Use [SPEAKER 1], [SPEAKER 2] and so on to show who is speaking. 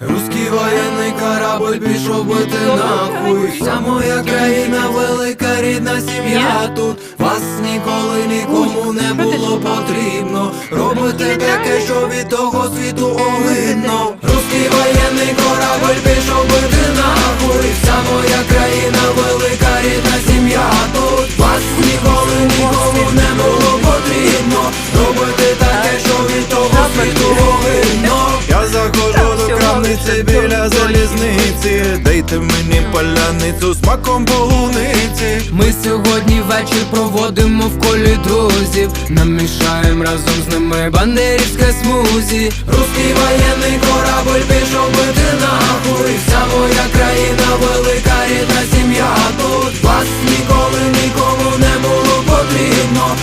[SPEAKER 1] Руський воєнний корабль пішов бити нахуй. Вся моя країна, велика рідна сім'я тут. Вас ніколи нікому не було потрібно. Робити таке, що від того світу огидно. Руський воєнний корабль до біля залізниці. Дайте мені поляницю з маком полуниці
[SPEAKER 2] Ми сьогодні вечір проводимо в колі друзів. Намішаємо разом з ними бандерівське смузі.
[SPEAKER 1] Руський воєнний корабль пішов бити нахуй Вся моя країна, велика рідна сім'я тут. Вас ніколи нікому не було потрібно